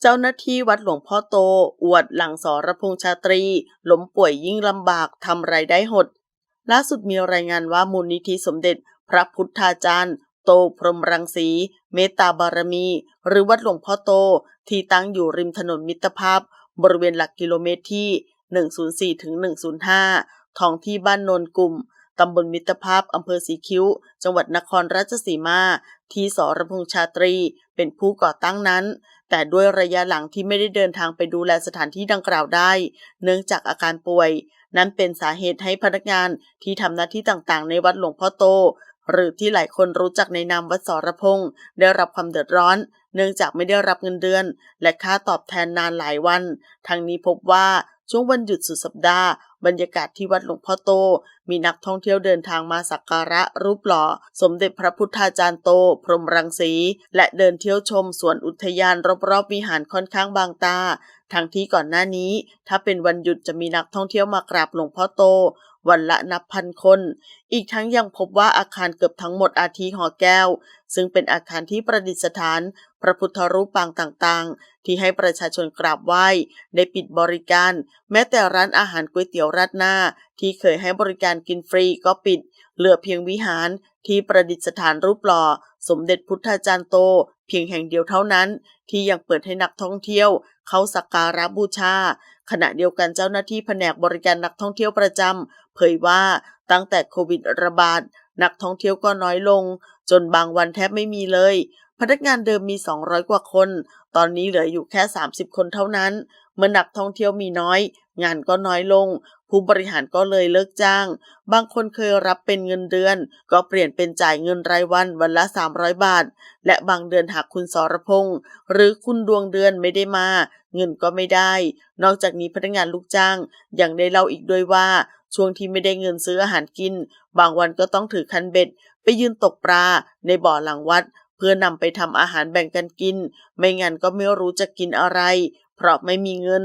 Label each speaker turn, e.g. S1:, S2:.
S1: เจ้าหน้าที่วัดหลวงพ่อโต อวดหลังสรพงษ์ชาตรีล้มป่วยยิ่งลำบากทำไรายได้หด ล่าสุดมีรายงานว่ามูลนิธิสมเด็จ พระพุทธาจารย์ โตพรหมรังสี เมตตาบารมี หรือวัดหลวงพ่อโต ที่ตั้งอยู่ริมถนนมิตรภาพ บริเวณหลักกิโลเมตรที่ 104-105 ท้องที่บ้านโนนกลุ่ม ตำบลมิตรภาพอำเภอสีคิ้ว จังหวัดนครราชสีมา ที่สรพงษ์ชาตรี เป็นผู้ก่อตั้งนั้น แต่ด้วยระยะหลังที่ไม่ได้เดินทางไปดูแลสถานที่ดังกล่าวได้ เนื่องจากอาการป่วย นั้นเป็นสาเหตุให้พนักงานที่ทำหน้าที่ต่างๆ ในวัดหลวงพ่อโต หรือที่หลายคนรู้จักในนามวัดสรพงษ์ได้รับความเดือดร้อนเนื่องจากไม่ได้รับเงินเดือน และค่าตอบแทนนานหลายวัน ทั้งนี้พบว่า ช่วงวันหยุดสุดสัปดาห์ บรรยากาศที่วัดหลวงพ่อโต มีนักท่องเที่ยวเดินทางมาสักการะรูปหล่อ สมเด็จพระพุทธาจารย์โต พรหมรังสี และเดินเที่ยวชมสวนอุทยานรอบๆวิหารค่อนข้างบางตาทั้งที่ก่อนหน้านี้ ถ้าเป็นวันหยุดจะมีนักท่องเที่ยวมากราบหลวงพ่อโต วันละนับพันคน อีกทั้งยังพบว่าอาคารเกือบทั้งหมดอาทิหอแก้ว ซึ่งเป็นอาคารที่ประดิษฐาน พระพุทธรูปปางต่างๆ ที่ให้ประชาชนกราบไหว้ได้ปิดบริการ แม้แต่ร้านอาหารก๋วยเตี๋ยวรัดหน้า ที่เคยให้บริการกินฟรีก็ปิด เหลือเพียงวิหาร ที่ประดิษฐานรูปหล่อสมเด็จพุทธาจารย์โต เพียงแห่งเดียวเท่านั้น ที่ยังเปิดให้นักท่องเที่ยว เข้าสักการะบูชา ขณะเดียวกันเจ้าหน้าที่แผนกบริการนักท่องเที่ยวประจำเผยว่าตั้งแต่โควิดระบาด นักท่องเที่ยวก็น้อยลง จนบางวันแทบไม่มีเลย พนักงานเดิมมี 200 กว่าคน ตอนนี้เหลืออยู่แค่ 30 คนเท่านั้น เมื่อนักท่องเที่ยวมีน้อย งานก็น้อยลง ผู้บริหารก็เลยเลิกจ้าง บางคนเคยรับเป็นเงินเดือน ก็เปลี่ยนเป็นจ่ายเงินรายวันวันละ 300 บาท และบางเดือนหากคุณสรพงษ์หรือคุณดวงเดือนไม่ได้มา เงินก็ไม่ได้ นอกจากนี้พนักงานลูกจ้างยังได้เล่าอีกด้วยว่า ช่วงที่ไม่ได้เงินซื้ออาหารกิน บางวันก็ต้องถือคันเบ็ด ไปยืนตกปลาในบ่อหลังวัด เพื่อนำไปทำอาหารแบ่งกันกิน ไม่งั้นก็ไม่รู้จะกินอะไร เพราะไม่มีเงิน